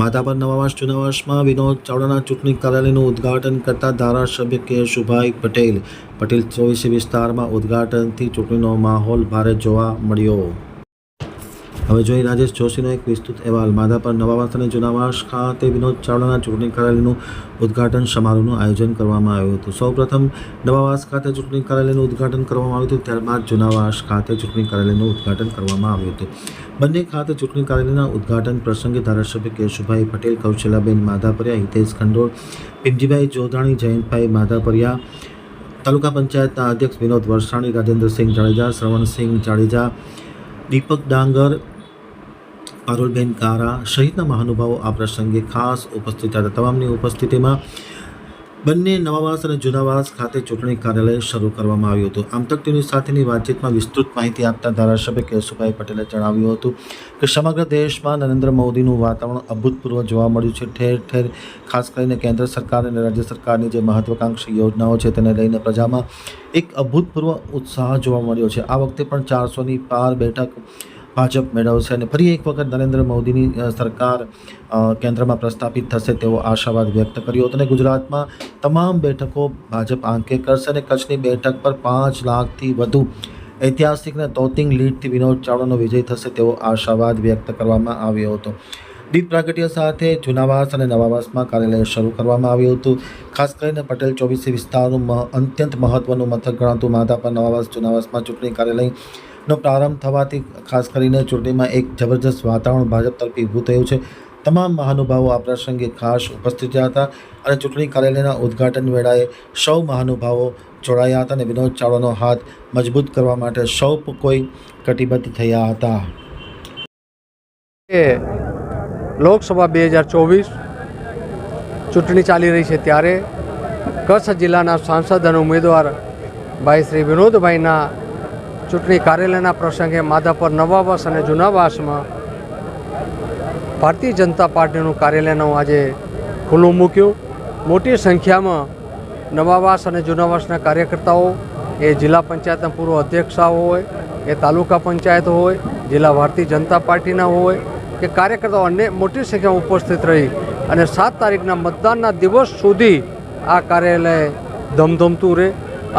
માધાપર નવાવાસ જૂનાવાસમાં વિનોદ ચાવડાના ચૂંટણી કાર્યાલયનું ઉદ્ઘાટન કરતા ધારાસભ્ય કેશુભાઈ પટેલ. પટેલ ચોવીસી વિસ્તારમાં ઉદ્ઘાટનથી ચૂંટણીનો માહોલ ભારે જોવા મળ્યો. હવે જોઈ રાજેશ જોશીનો એક વિસ્તૃત અહેવાલ. માધાપર વર્ષ અને જૂનાવાસ ખાતે વિનોદ ચાવડાના ચૂંટણી કાર્યાલયનું ઉદ્ઘાટન સમારોહનું આયોજન કરવામાં આવ્યું હતું. સૌપ્રથમ નવાવાસ ખાતે ચૂંટણી કાર્યાલયનું ઉદ્ઘાટન કરવામાં આવ્યું હતું. ત્યારબાદ જૂનાવાસ ખાતે ચૂંટણી કાર્યાલયનું ઉદ્ઘાટન કરવામાં આવ્યું હતું. બંને ખાતે ચૂંટણી કાર્યાલયના ઉદ્ઘાટન પ્રસંગે ધારાસભ્ય કેશુભાઈ પટેલ, કૌશલાબેન માધાપરિયા, હિતેશ ખંડોળ, ભીમજીભાઈ જોધાણી, જયંતભાઈ માધાપરિયા, તાલુકા પંચાયતના અધ્યક્ષ વિનોદ વરસાણી, રાજેન્દ્રસિંહ જાડેજા, શ્રવણસિંહ જાડેજા, દીપક ડાંગર પારુલબેન કારા સહિતના મહાનુભાવો આ પ્રસંગે ખાસ ઉપસ્થિત હતા. તમામની ઉપસ્થિતિમાં બંને નવાવાસ અને જૂનાવાસ ખાતે ચૂંટણી કાર્યાલય શરૂ કરવામાં આવ્યું હતું. આમ તક તેની સાથેની વાતચીતમાં વિસ્તૃત માહિતી આપતા ધારાસભ્ય કેશુભાઈ પટેલે જણાવ્યું હતું કે સમગ્ર દેશમાં નરેન્દ્ર મોદીનું વાતાવરણ અભૂતપૂર્વ જોવા મળ્યું છે. ઠેર ઠેર ખાસ કરીને કેન્દ્ર સરકાર અને રાજ્ય સરકારની જે મહત્વાકાંક્ષી યોજનાઓ છે તેને લઈને પ્રજામાં એક અભૂતપૂર્વ ઉત્સાહ જોવા મળ્યો છે. આ વખતે પણ ચારસોની પાર બેઠક ભાજપ મેળવશે અને ફરી એક વખત નરેન્દ્ર મોદીની સરકાર કેન્દ્રમાં પ્રસ્થાપિત થશે તેવો આશાવાદ વ્યક્ત કર્યો હતો. અને ગુજરાતમાં તમામ બેઠકો ભાજપ આંકે કરશે અને કચ્છની બેઠક પર પાંચ લાખથી વધુ ઐતિહાસિક અને તોતિંગ લીડથી વિનોદ ચાવડાનો વિજય થશે તેવો આશાવાદ વ્યક્ત કરવામાં આવ્યો હતો. દીપ પ્રાગટ્ય સાથે જૂનાવાસ અને નવાવાસમાં કાર્યાલય શરૂ કરવામાં આવ્યું હતું. ખાસ કરીને પટેલ ચોવીસી વિસ્તારનું અત્યંત મહત્વનું મથક ગણાતું માધાપર નવાવાસ, જૂનાવાસમાં ચૂંટણી કાર્યાલયનો પ્રારંભ થવાથી ખાસ કરીને ચૂંટણીમાં એક જબરજસ્ત વાતાવરણ ભાજપ તરફી ઊભું થયું છે. તમામ મહાનુભાવો આ પ્રસંગે ખાસ ઉપસ્થિત રહ્યા હતા અને ચૂંટણી કાર્યાલયના ઉદ્ઘાટન વેળાએ સૌ મહાનુભાવો જોડાયા હતા અને વિનોદ ચાવડાનો હાથ મજબૂત કરવા માટે સૌ કોઈ કટિબદ્ધ થયા હતા. લોકસભા બે હજાર ચોવીસ ચૂંટણી ચાલી રહી છે ત્યારે કચ્છ જિલ્લાના સાંસદ અને ઉમેદવાર ભાઈ શ્રી વિનોદભાઈના ચૂંટણી કાર્યાલયના પ્રસંગે માધાપર નવાવાસ અને જૂનાવાસમાં ભારતીય જનતા પાર્ટીનું કાર્યાલયનું આજે ખુલ્લું મૂક્યું. મોટી સંખ્યામાં નવાવાસ અને જૂનાવાસના કાર્યકર્તાઓ, એ જિલ્લા પંચાયતના પૂર્વ અધ્યક્ષાઓ હોય, એ તાલુકા પંચાયત હોય, જિલ્લા ભારતીય જનતા પાર્ટીના હોય, કે કાર્યકર્તાઓ અન્ય મોટી સંખ્યામાં ઉપસ્થિત રહી અને સાત તારીખના મતદાનના દિવસ સુધી આ કાર્યાલય ધમધમતું રહે.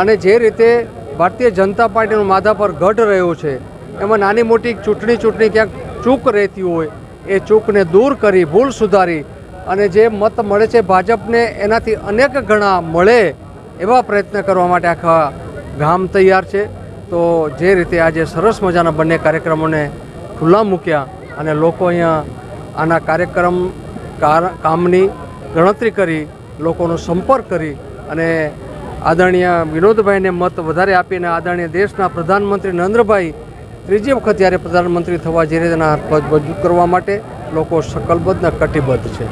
અને જે રીતે ભારતીય જનતા પાર્ટીનું માથા પર ગઢ રહ્યો છે. એમાં નાની મોટી ચૂંટણી ચૂંટણી ક્યાંક ચૂક રહેતી હોય, એ ચૂકને દૂર કરી, ભૂલ સુધારી અને જે મત મળે છે ભાજપને એનાથી અનેક ગણા મળે એવા પ્રયત્ન કરવા માટે આખા ગામ તૈયાર છે. તો જે રીતે આજે સરસ મજાના બંને કાર્યક્રમોને ખુલ્લા મૂક્યા અને લોકો અહીંયા આના કાર્યક્રમ, કાર- કામની ગણતરી કરી, લોકોનો સંપર્ક કરી અને આદરણીય વિનોદભાઈને મત વધારે આપીને આદરણીય દેશના પ્રધાનમંત્રી નરેન્દ્રભાઈ ત્રીજી વખત જ્યારે પ્રધાનમંત્રી થવા જઈ રહ્યા તેના હાથ કરવા માટે લોકો સકલબદ્ધ કટિબદ્ધ છે.